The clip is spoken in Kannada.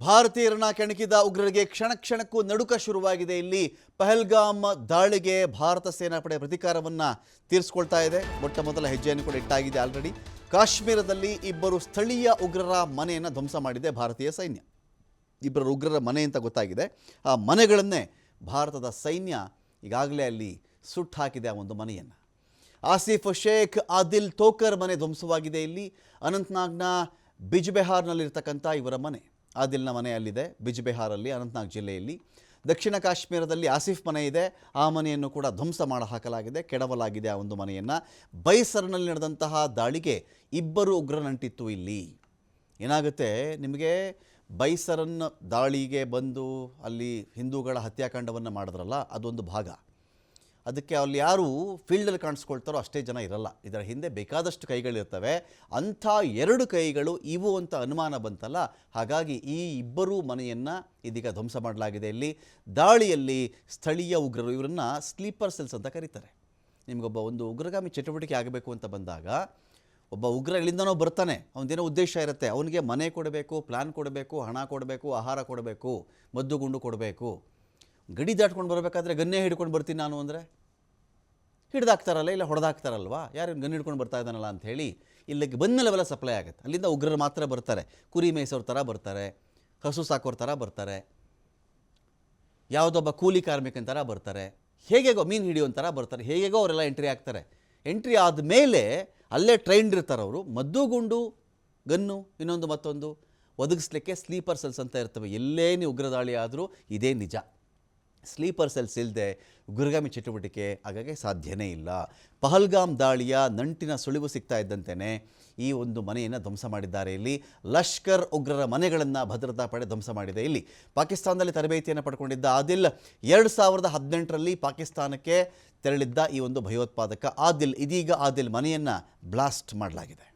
ಭಾರತೀಯರನ್ನ ಕೆಣಕಿದ ಉಗ್ರರಿಗೆ ಕ್ಷಣ ಕ್ಷಣಕ್ಕೂ ನಡುಕ ಶುರುವಾಗಿದೆ. ಇಲ್ಲಿ ಪಹಲ್ಗಾಮ್ ದಾಳಿಗೆ ಭಾರತ ಸೇನಾಪಡೆ ಪ್ರತೀಕಾರವನ್ನ ತೀರಿಸ್ಕೊಳ್ತಾ ಇದೆ. ಮೊಟ್ಟ ಮೊದಲ ಹೆಜ್ಜೆಯನ್ನು ಕೂಡ ಇಟ್ಟಾಗಿದೆ ಆಲ್ರೆಡಿ ಕಾಶ್ಮೀರದಲ್ಲಿ ಇಬ್ಬರು ಸ್ಥಳೀಯ ಉಗ್ರರ ಮನೆಯನ್ನು ಧ್ವಂಸ ಮಾಡಿದೆ ಭಾರತೀಯ ಸೈನ್ಯ. ಇಬ್ಬರು ಉಗ್ರರ ಮನೆ ಅಂತ ಗೊತ್ತಾಗಿದೆ. ಆ ಮನೆಗಳನ್ನೇ ಭಾರತದ ಸೈನ್ಯ ಈಗಾಗಲೇ ಅಲ್ಲಿ ಸುಟ್ಟು ಹಾಕಿದೆ ಆ ಒಂದು ಮನೆಯನ್ನು. ಆಸಿಫ್ ಶೇಖ್, ಆದಿಲ್ ತೋಕರ್ ಮನೆ ಧ್ವಂಸವಾಗಿದೆ. ಇಲ್ಲಿ ಅನಂತ್ನಾಗ್ನ ಬಿಜ್ಬೆಹಾರ್ನಲ್ಲಿರ್ತಕ್ಕಂಥ ಇವರ ಮನೆ. ಆದಿಲ್ನ ಮನೆ ಅಲ್ಲಿದೆ, ಬಿಜ್ಬೆಹಾರಲ್ಲಿ, ಅನಂತನಾಗ್ ಜಿಲ್ಲೆಯಲ್ಲಿ. ದಕ್ಷಿಣ ಕಾಶ್ಮೀರದಲ್ಲಿ ಆಸಿಫ್ ಮನೆ ಇದೆ, ಆ ಮನೆಯನ್ನು ಕೂಡ ಧ್ವಂಸ ಮಾಡಿ ಹಾಕಲಾಗಿದೆ ಕೆಡವಲಾಗಿದೆ ಆ ಒಂದು ಮನೆಯನ್ನು. ಬೈಸರ್ನಲ್ಲಿ ನಡೆದಂತಹ ದಾಳಿಗೆ ಇಬ್ಬರು ಉಗ್ರನಂಟಿತ್ತು ಇಲ್ಲಿ. ಏನಾಗುತ್ತೆ? ನಿಮಗೆ ಬೈಸರನ್ ದಾಳಿಗೆ ಬಂದು ಅಲ್ಲಿ ಹಿಂದೂಗಳ ಹತ್ಯಾಕಾಂಡವನ್ನು ಮಾಡಿದ್ರಲ್ಲ, ಅದೊಂದು ಭಾಗ. ಅದಕ್ಕೆ ಅಲ್ಲಿ ಯಾರು ಫೀಲ್ಡಲ್ಲಿ ಕಾಣಿಸ್ಕೊಳ್ತಾರೋ ಅಷ್ಟೇ ಜನ ಇರಲ್ಲ. ಇದರ ಹಿಂದೆ ಬೇಕಾದಷ್ಟು ಕೈಗಳಿರ್ತವೆ ಅಂಥ ಎರಡು ಕೈಗಳು ಇವು ಅಂತ ಅನುಮಾನ ಬಂತಲ್ಲ. ಹಾಗಾಗಿ ಈ ಇಬ್ಬರೂ ಮನೆಯನ್ನು ಇದೀಗ ಧ್ವಂಸ ಮಾಡಲಾಗಿದೆ. ಇಲ್ಲಿ ದಾಳಿಯಲ್ಲಿ ಸ್ಥಳೀಯ ಉಗ್ರರು, ಇವರನ್ನು ಸ್ಲೀಪರ್ ಸೆಲ್ಸ್ ಅಂತ ಕರೀತಾರೆ. ನಿಮಗೊಬ್ಬ ಒಂದು ಉಗ್ರಗಾಮಿ ಚಟುವಟಿಕೆ ಆಗಬೇಕು ಅಂತ ಬಂದಾಗ ಒಬ್ಬ ಉಗ್ರ ಎಲ್ಲಿಂದನೋ ಬರ್ತಾನೆ. ಅವನದೇನೋ ಉದ್ದೇಶ ಇರುತ್ತೆ. ಅವನಿಗೆ ಮನೆ ಕೊಡಬೇಕು ಪ್ಲ್ಯಾನ್ ಕೊಡಬೇಕು, ಹಣ ಕೊಡಬೇಕು, ಆಹಾರ ಕೊಡಬೇಕು, ಮದ್ದು ಗುಂಡು ಕೊಡಬೇಕು. ಗಡಿ ದಾಟ್ಕೊಂಡು ಬರಬೇಕಾದ್ರೆ ಗನ್ನೇ ಹಿಡ್ಕೊಂಡು ಬರ್ತೀನಿ ನಾನು ಅಂದರೆ? ಹಿಡ್ದಾಕ್ತಾರಲ್ಲ ಇಲ್ಲ ಹೊಡೆದಾಕ್ತಾರಲ್ವಾ? ಯಾರು ಗನ್ ಹಿಡ್ಕೊಂಡು ಬರ್ತಾ ಇದ್ದಾನಲ್ಲ ಅಂತ ಹೇಳಿ ಇಲ್ಲಿಗೆ ಬಂದಮೇಲೆ ಅವೆಲ್ಲ ಸಪ್ಲೈ ಆಗುತ್ತೆ. ಅಲ್ಲಿಂದ ಉಗ್ರರು ಮಾತ್ರ ಬರ್ತಾರೆ. ಕುರಿ ಮೇಯಿಸೋರ ಥರ ಬರ್ತಾರೆ. ಹಸು ಸಾಕೋರ ಥರ ಬರ್ತಾರೆ. ಯಾವುದೊಬ್ಬ ಕೂಲಿ ಕಾರ್ಮಿಕನ ಥರ ಬರ್ತಾರೆ. ಹೇಗೆಗೋ ಮೀನು ಹಿಡಿಯೋ ಥರ ಬರ್ತಾರೆ. ಹೇಗೆಗೋ ಅವರೆಲ್ಲ ಎಂಟ್ರಿ ಆಗ್ತಾರೆ ಎಂಟ್ರಿ ಆದಮೇಲೆ ಅಲ್ಲೇ ಟ್ರೈನ್ಡ್ ಇರ್ತಾರೆ ಅವರು. ಮದ್ದುಗುಂಡು ಗನ್ನು, ಇನ್ನೊಂದು ಮತ್ತೊಂದು. ಒದಗಿಸ್ಲಿಕ್ಕೆ ಸ್ಲೀಪರ್ ಸೆಲ್ಸ್ ಅಂತ ಇರ್ತವೆ. ಎಲ್ಲೇ ಉಗ್ರದಾಳಿ ಉಗ್ರ ಆದರೂ ಇದೇ ನಿಜ. ಸ್ಲೀಪರ್ ಸೆಲ್ಸ್ ಇಲ್ಲದೆ ಉಗ್ರಗಾಮಿ ಚಟುವಟಿಕೆ ಹಾಗಾಗಿ ಸಾಧ್ಯನೇ ಇಲ್ಲ. ಪಹಲ್ಗಾಮ್ ದಾಳಿಯ ನಂಟಿನ ಸುಳಿವು ಸಿಗ್ತಾ ಇದ್ದಂತೆಯೇ ಈ ಒಂದು ಮನೆಯನ್ನು ಧ್ವಂಸ ಮಾಡಿದ್ದಾರೆ ಇಲ್ಲಿ. ಲಷ್ಕರ್ ಉಗ್ರರ ಮನೆಗಳನ್ನು ಭದ್ರತಾ ಪಡೆ ಧ್ವಂಸ ಮಾಡಿದೆ ಇಲ್ಲಿ. ಪಾಕಿಸ್ತಾನದಲ್ಲಿ ತರಬೇತಿಯನ್ನು ಪಡ್ಕೊಂಡಿದ್ದ ಆದಿಲ್ ಎರಡು ಸಾವಿರದ ಹದಿನೆಂಟರಲ್ಲಿ ಪಾಕಿಸ್ತಾನಕ್ಕೆ ತೆರಳಿದ್ದ ಈ ಒಂದು ಭಯೋತ್ಪಾದಕ ಆದಿಲ್. ಇದೀಗ ಆದಿಲ್ ಮನೆಯನ್ನು ಬ್ಲಾಸ್ಟ್ ಮಾಡಲಾಗಿದೆ.